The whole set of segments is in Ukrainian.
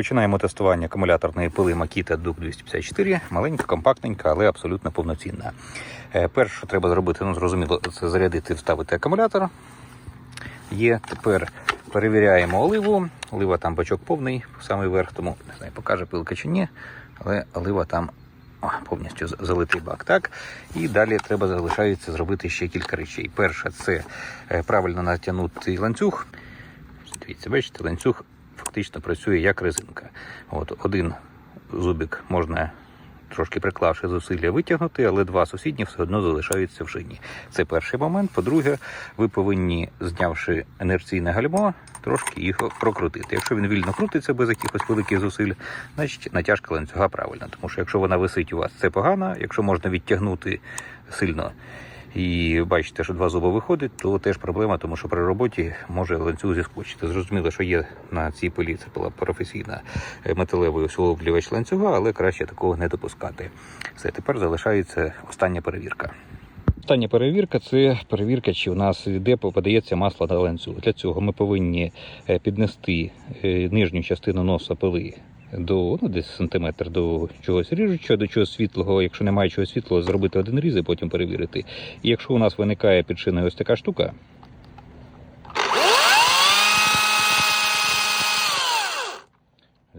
Починаємо тестування акумуляторної пили Makita Duke 254. Маленька, компактненька, але абсолютно повноцінна. Е, Перше, що треба зробити, ну зрозуміло, це зарядити, вставити акумулятор. Є тепер перевіряємо оливу. Олива там бачок повний, самий верх, тому не знаю, покаже пилка чи ні, але олива там о, повністю залитий бак. Так? І далі треба залишається зробити ще кілька речей. Перше, це е, правильно натягнути ланцюг. Дивіться, бачите, ланцюг фактично працює як резинка. От один зубик можна трошки приклавши зусилля витягнути, але два сусідні все одно залишаються в шині. Це перший момент. По-друге, ви повинні, знявши інерційне гальмо, трошки його прокрутити. Якщо він вільно крутиться без якихось великих зусиль, значить натяжка ланцюга правильна. Тому що якщо вона висить у вас, це погано. Якщо можна відтягнути сильно і бачите, що два зуби виходить, то теж проблема, тому що при роботі може ланцюг зіскочити. Зрозуміло, що є на цій пилі, це була професійна е, металевий усилоблювач ланцюга, але краще такого не допускати. Все, тепер залишається остання перевірка. Остання перевірка це перевірка, чи у нас де подається масло на ланцюг. Для цього ми повинні е, піднести е, нижню частину носа пили до ну, десь сантиметр до чогось ріжучого, до чогось світлого. Якщо немає чогось світлого, зробити один різ і потім перевірити. І якщо у нас виникає під шиною ось така штука.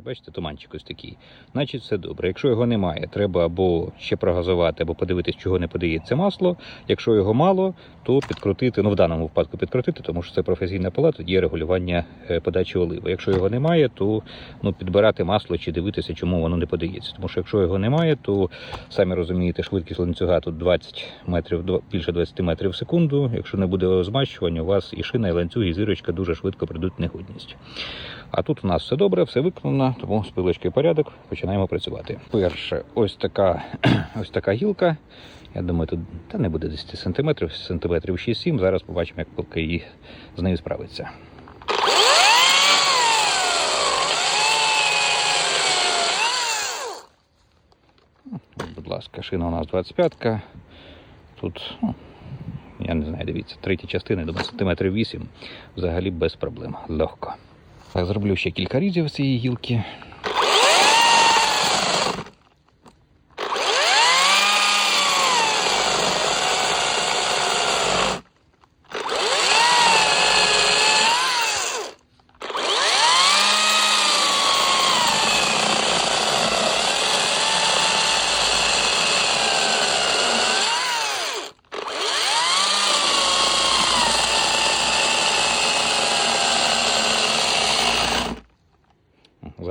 Бачите, туманчик ось такий. Значить, все добре. Якщо його немає, треба або ще прогазувати, або подивитись, чого не подається масло. Якщо його мало, то підкрутити, ну в даному випадку підкрутити, тому що це професійна пила, тоді є регулювання е, подачі оливи. Якщо його немає, то ну, підбирати масло чи дивитися, чому воно не подається. Тому що якщо його немає, то самі розумієте, швидкість ланцюга тут 20 метрів, більше 20 метрів в секунду. Якщо не буде змащування, у вас і шина, і ланцюг, і зірочка дуже швидко прийдуть в негодність. А тут у нас все добре, все виконано, тому з пилочкою порядок починаємо працювати. Перше, ось така, ось така гілка. Я думаю, тут та не буде 10 сантиметрів, сантиметрів 6-7. Зараз побачимо, як пилка її з нею справиться. Будь ласка, шина у нас 25-ка. Тут, ну, я не знаю, дивіться, треті частини, думаю, сантиметрів 8. Взагалі без проблем. Легко. Так, зроблю ще кілька різів цієї гілки.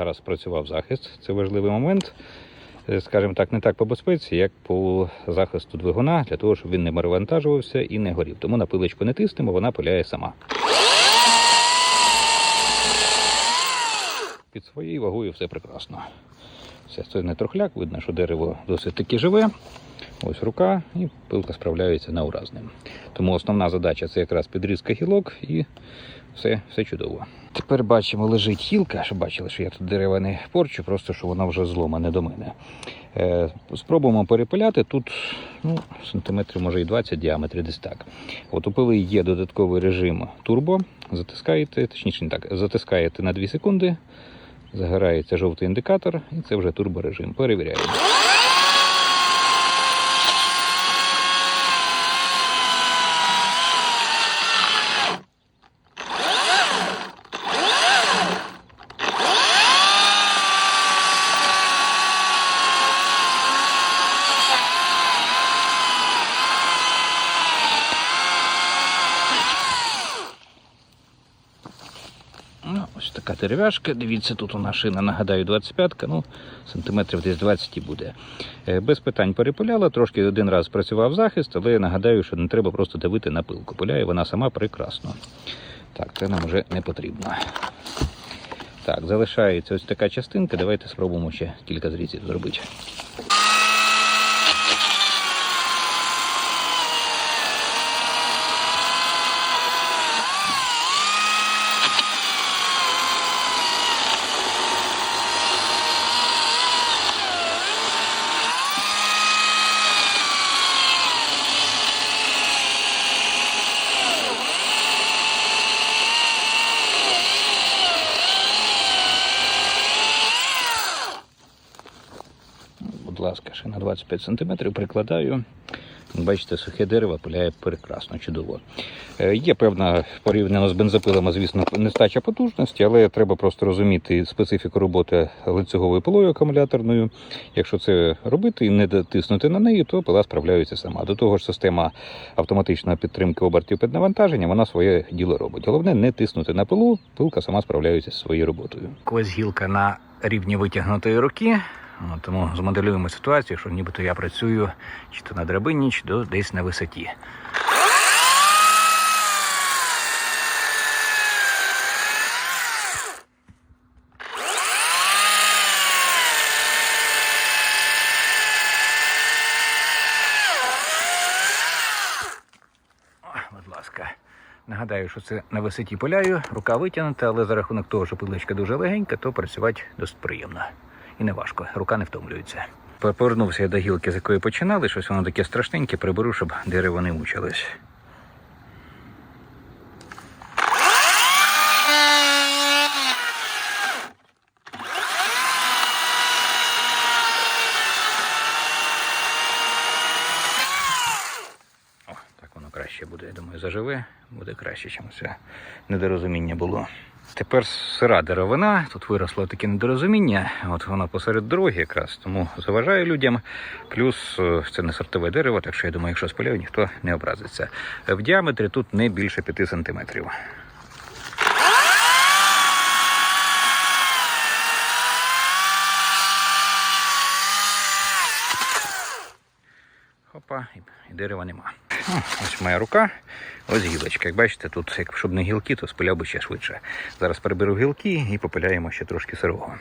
Зараз спрацював захист. Це важливий момент. Е, Скажімо так, не так по безпеці, як по захисту двигуна, для того, щоб він не перевантажувався і не горів. Тому на пилочку не тиснемо, вона пиляє сама. Під своєю вагою все прекрасно. Все, це не трохляк, видно, що дерево досить таки живе. Ось рука, і пилка справляється на ура з ним. Тому основна задача це якраз підрізка гілок і все, все чудово. Тепер бачимо, лежить гілка, щоб бачили, що я тут дерева не порчу, просто що вона вже зломане до мене. Е, спробуємо перепиляти. Тут ну, сантиметрів, може і 20 діаметрі десь так. От у пили є додатковий режим турбо. Затискаєте, точніше не так, затискаєте на 2 секунди, загорається жовтий індикатор, і це вже турборежим. Перевіряємо. Ну, ось така дерев'яшка. Дивіться, тут вона шина, нагадаю, 25-ка, ну, сантиметрів десь 20 і буде. Е, Без питань перепиляла, трошки один раз працював захист, але нагадаю, що не треба просто давити на пилку. Пиляє вона сама прекрасно. Так, це нам вже не потрібно. Так, залишається ось така частинка. Давайте спробуємо ще кілька зрізів зробити. 25 см прикладаю. Бачите, сухе дерево пиляє прекрасно, чудово. Е, Є певна порівняно з бензопилами, звісно, нестача потужності, але треба просто розуміти специфіку роботи ланцюговою пилою акумуляторною. Якщо це робити і не дотиснути на неї, то пила справляється сама. До того ж, система автоматичної підтримки обертів під навантаження, вона своє діло робить. Головне не тиснути на пилу, пилка сама справляється зі своєю роботою. Ось гілка на рівні витягнутої руки. От, Тому змоделюємо ситуацію, що нібито я працюю чи то на драбині, чи то десь на висоті. Нагадаю, що це на висоті поляю, рука витягнута, але за рахунок того, що пиличка дуже легенька, то працювати досить приємно. І не важко, рука не втомлюється. Повернувся я до гілки, з якої починали, щось воно таке страшненьке, приберу, щоб дерево не мучилось. О, так воно краще буде. Я думаю, заживе, буде краще, ніж це недорозуміння було. Тепер сира деревина, тут виросло таке недорозуміння, от воно посеред дороги якраз, тому заважає людям. Плюс е, це не сортове дерево, так що я думаю, якщо спиляю, ніхто не образиться. В діаметрі тут не більше 5 сантиметрів. Хопа, і, і дерева нема. Ось моя рука, ось гілочка. Як бачите, тут, як щоб не гілки, то спиляв би ще швидше. Зараз переберу гілки і попиляємо ще трошки сирого.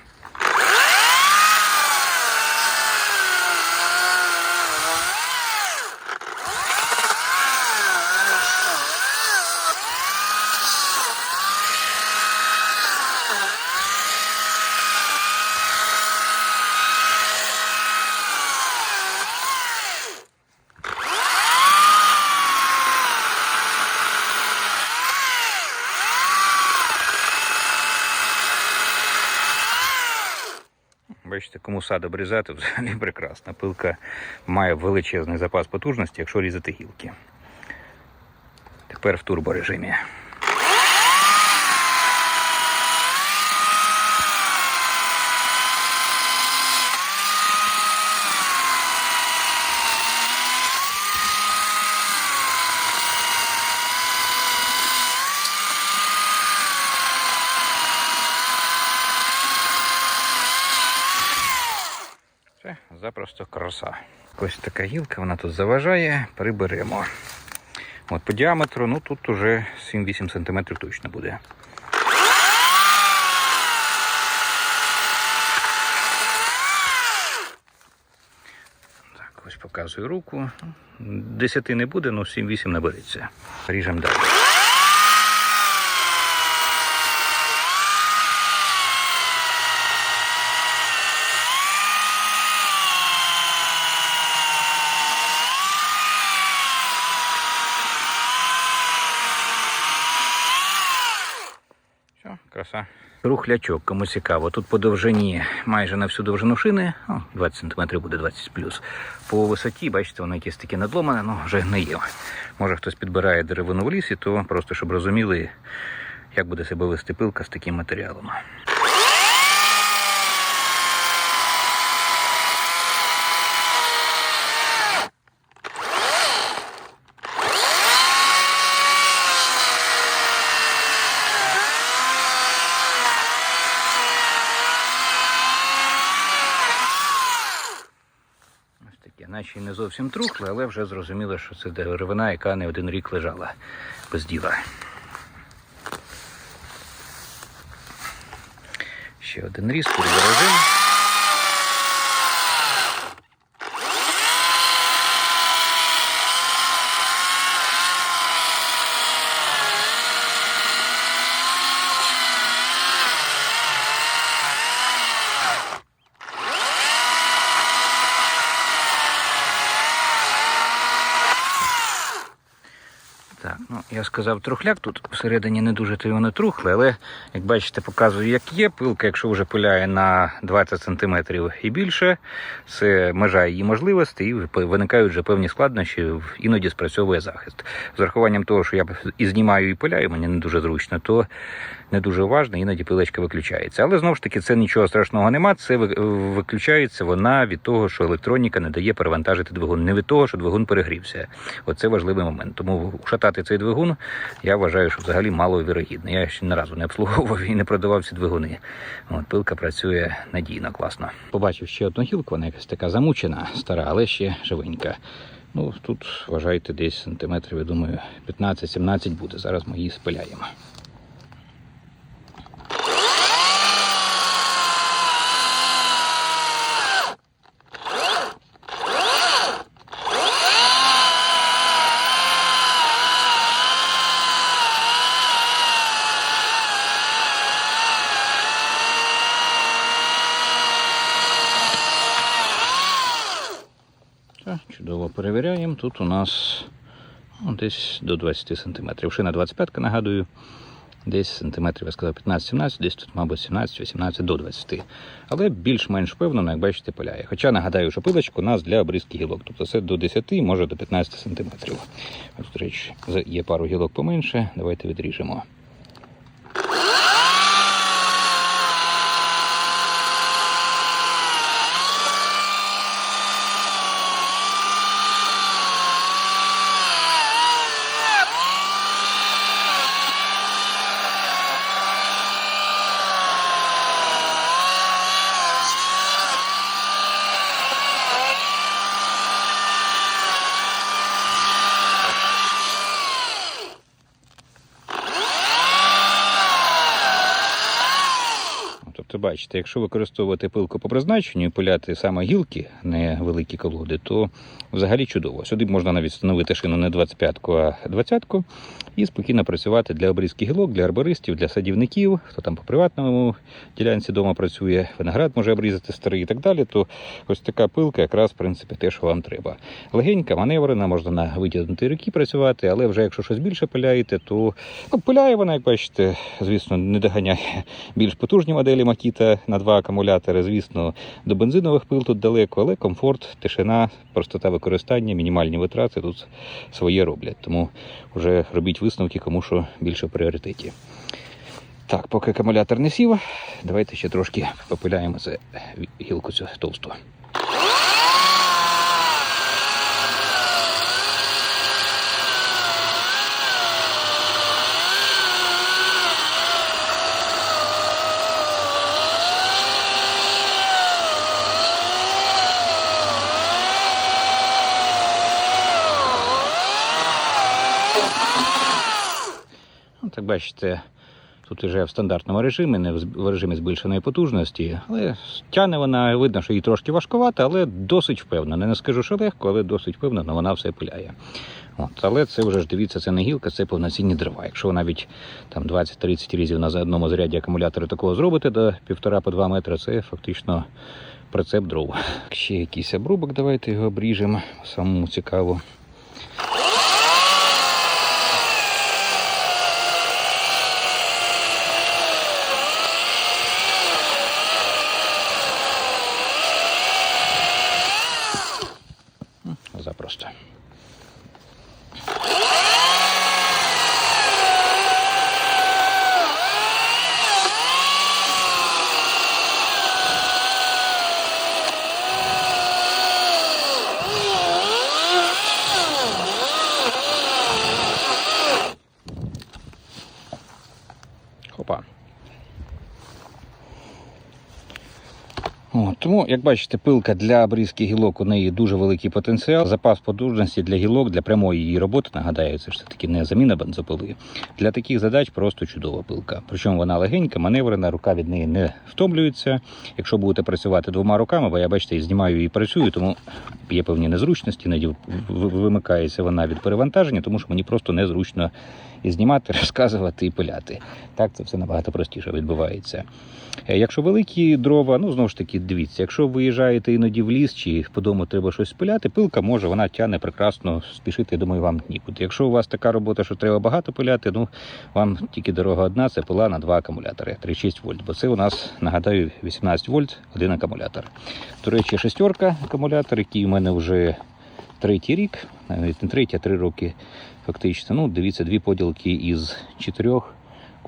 Бачите, сад обрізати, взагалі прекрасно. Пилка має величезний запас потужності, якщо різати гілки. Тепер в турборежимі. Це запросто краса. Ось така гілка, вона тут заважає, приберемо. От по діаметру, ну тут уже 7-8 см точно буде. Так, ось показую руку. Десяти не буде, ну 7-8 набереться. Ріжемо далі. Все, краса. Рухлячок, кому цікаво. Тут по довжині майже на всю довжину шини, ну, 20 см буде 20 плюс. По висоті, бачите, воно якесь таке надломане, ну вже гниє. Може хтось підбирає деревину в лісі, то просто щоб розуміли, як буде себе вести пилка з таким матеріалом. Ось й не зовсім трухле, але вже зрозуміло, що це деревина, яка не один рік лежала без діла. Ще один різ, турборежим. Так, ну Я сказав трухляк, тут всередині не дуже то його не трухле, але як бачите, показую, як є. Пилка, якщо вже пиляє на 20 см і більше, це межа її можливостей, і виникають вже певні складнощі, іноді спрацьовує захист. З урахуванням того, що я і знімаю, і пиляю, мені не дуже зручно, то не дуже уважно, іноді пилочка виключається. Але знову ж таки, це нічого страшного нема. Це виключається вона від того, що електроніка не дає перевантажити двигун, не від того, що двигун перегрівся. Оце важливий момент. Тому ушатати цей двигун я вважаю, що взагалі маловірогідно. Я ще ні разу не обслуговував і не продавав ці двигуни. От, пилка працює надійно, класно. Побачив ще одну гілку, вона якась така замучена, стара, але ще живенька. Ну, тут вважайте десь сантиметрів, я думаю, 15-17 буде. Зараз ми її спиляємо. Так, чудово перевіряємо. Тут у нас ну, десь до 20 см. Шина 25 нагадую. Десь сантиметрів, я сказав, 15-17, десь тут, мабуть, 17-18 до 20. Але більш-менш впевнено, як бачите, пиляє. Хоча нагадаю, що пилочка у нас для обрізки гілок. Тобто це до 10, може до 15 сантиметрів. Ось, до речі, є пару гілок поменше. Давайте відріжемо. Тобто, бачите, якщо використовувати пилку по призначенню і пиляти саме гілки, не великі колоди, то взагалі чудово. Сюди можна навіть встановити шину не 25-ку, а 20-ку і спокійно працювати для обрізки гілок, для арбористів, для садівників, хто там по приватному ділянці дома працює, виноград може обрізати старий і так далі. То ось така пилка якраз в принципі те, що вам треба. Легенька, маневрена, можна на витягнутій руки працювати, але вже якщо щось більше пиляєте, то ну, пиляє вона, як бачите, звісно, не доганяє більш потужні моделі Макіта на два акумулятори. Звісно, до бензинових пил тут далеко, але комфорт, тишина, простота використання, мінімальні витрати тут своє роблять. Тому вже робіть висновки, кому що більше в пріоритеті. Так, поки акумулятор не сів, давайте ще трошки попиляємо це гілку цю товсту. Бачите, тут вже в стандартному режимі, не в режимі збільшеної потужності, але тяне вона, видно, що їй трошки важкувата, але досить впевнена. Не скажу, що легко, але досить впевнено, вона все пиляє. От, але це вже ж дивіться, це не гілка, це повноцінні дрова. Якщо навіть там 20-30 різів на одному заряді акумулятора такого зробите до 1,5 по 2 метри, це фактично прицеп дров. Ще якийсь обрубок, давайте його обріжемо. Самому цікаво. Тому, як бачите, пилка для обрізки гілок у неї дуже великий потенціал. Запас потужності для гілок, для прямої її роботи, нагадаю, це ж таки не заміна бензопили. Для таких задач просто чудова пилка. Причому вона легенька, маневрена, рука від неї не втомлюється. Якщо будете працювати двома руками, бо я бачите, і знімаю і працюю, тому є певні незручності, іноді вимикається вона від перевантаження, тому що мені просто незручно і знімати, розказувати і пиляти. Так це все набагато простіше відбувається. Е, Якщо великі дрова, ну знову ж таки, дивіться, якщо виїжджаєте іноді в ліс чи по дому треба щось пиляти, пилка може, вона тягне прекрасно, спішити, думаю, вам нікуди. Якщо у вас така робота, що треба багато пиляти, ну вам тільки дорога одна, це пила на два акумулятори 3,6 вольт. Бо це у нас, нагадаю, 18 вольт, один акумулятор. До речі, шестерка акумулятор, який у мене вже третій рік, навіть не третій, а три роки фактично. Ну, дивіться, дві поділки із чотирьох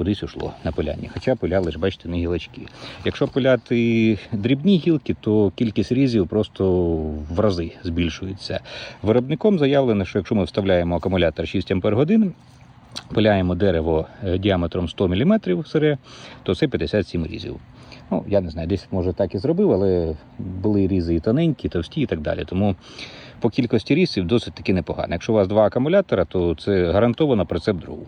кудись ушло на пиляння. Хоча пиляли ж, бачите, не гілочки. Якщо пиляти дрібні гілки, то кількість різів просто в рази збільшується. Виробником заявлено, що якщо ми вставляємо акумулятор 6 Ампер годин, пиляємо дерево е, діаметром 100 мм сире, то це 57 різів. Ну, я не знаю, десь може так і зробив, але були різи і тоненькі, і товсті і так далі. Тому по кількості різів досить таки непогано. Якщо у вас два акумулятора, то це гарантовано прицеп дров.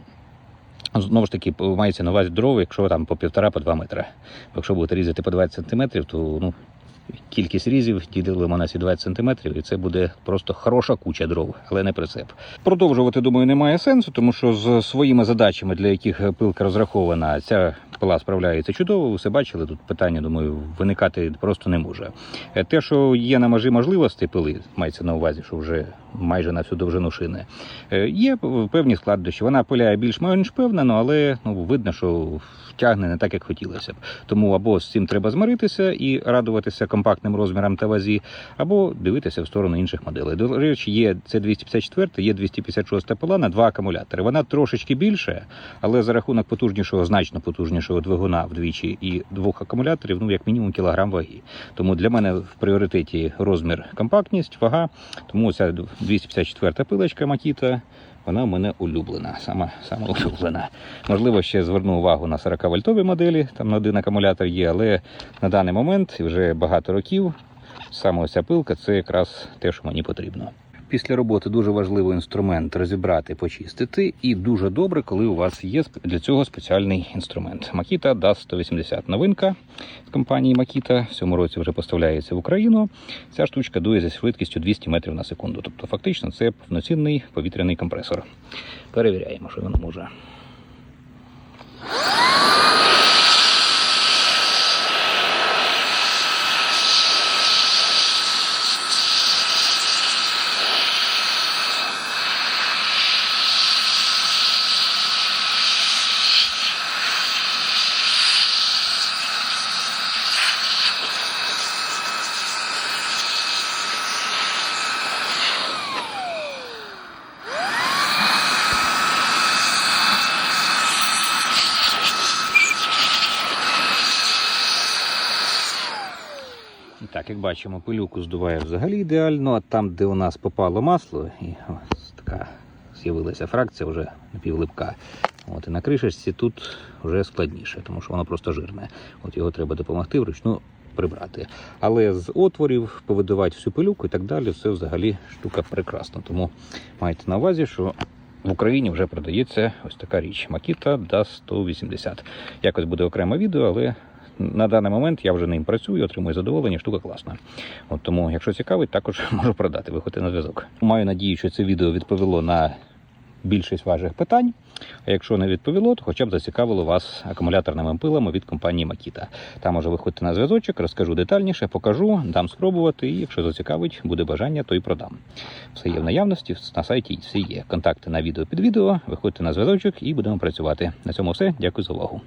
Знову ж таки, мається на увазі дров, якщо там по півтора, по два метра. Якщо будете різати по 20 сантиметрів, то ну, кількість різів ділимо на ці 20 сантиметрів, і це буде просто хороша куча дров, але не прицеп. Продовжувати, думаю, немає сенсу, тому що з своїми задачами, для яких пилка розрахована, ця пила справляється чудово. Все бачили. Тут питання, думаю, виникати просто не може. Е, Те, що є на межі можливостей пили, мається на увазі, що вже майже на всю довжину шини. Е, Є певні складнощі. Вона пиляє більш-менш впевнено, але ну, видно, що тягне не так, як хотілося б. Тому або з цим треба змиритися і радуватися компактним розмірам та вазі, або дивитися в сторону інших моделей. До речі, є це 254, є 256 пила на два акумулятори. Вона трошечки більше, але за рахунок потужнішого, значно потужнішого двигуна вдвічі і двох акумуляторів, ну як мінімум кілограм ваги. Тому для мене в пріоритеті розмір компактність, вага. Тому ця 254 пилочка Макіта, вона в мене улюблена, сама, сама улюблена. Можливо, ще зверну увагу на 40-вольтові моделі, там на один акумулятор є, але на даний момент вже багато років саме ця пилка це якраз те, що мені потрібно. Після роботи дуже важливий інструмент розібрати, почистити, і дуже добре, коли у вас є для цього спеціальний інструмент. Makita DAS 180 новинка з компанії Makita. В цьому році вже поставляється в Україну. Ця штучка дує зі швидкістю 200 метрів на секунду. Тобто, фактично, це повноцінний повітряний компресор. Перевіряємо, що він може. Так, як бачимо, пилюку здуває взагалі ідеально, а там, де у нас попало масло, і ось така з'явилася фракція вже напівлипка. От, і на кришечці тут вже складніше, тому що воно просто жирне. От його треба допомогти вручну прибрати. Але з отворів повидавати всю пилюку і так далі, це взагалі штука прекрасна. Тому майте на увазі, що в Україні вже продається ось така річ Makita DAS 180. Якось буде окреме відео, але на даний момент я вже ним працюю, отримую задоволення, штука класна. От тому, якщо цікавить, також можу продати. Виходьте на зв'язок. Маю надію, що це відео відповіло на більшість ваших питань. А якщо не відповіло, то хоча б зацікавило вас акумуляторними пилами від компанії Makita. Там може виходити на зв'язочок, розкажу детальніше, покажу, дам спробувати. І якщо зацікавить, буде бажання, то й продам. Все є в наявності на сайті. Всі є контакти на відео під відео. Виходьте на зв'язочок і будемо працювати. На цьому все. Дякую за увагу.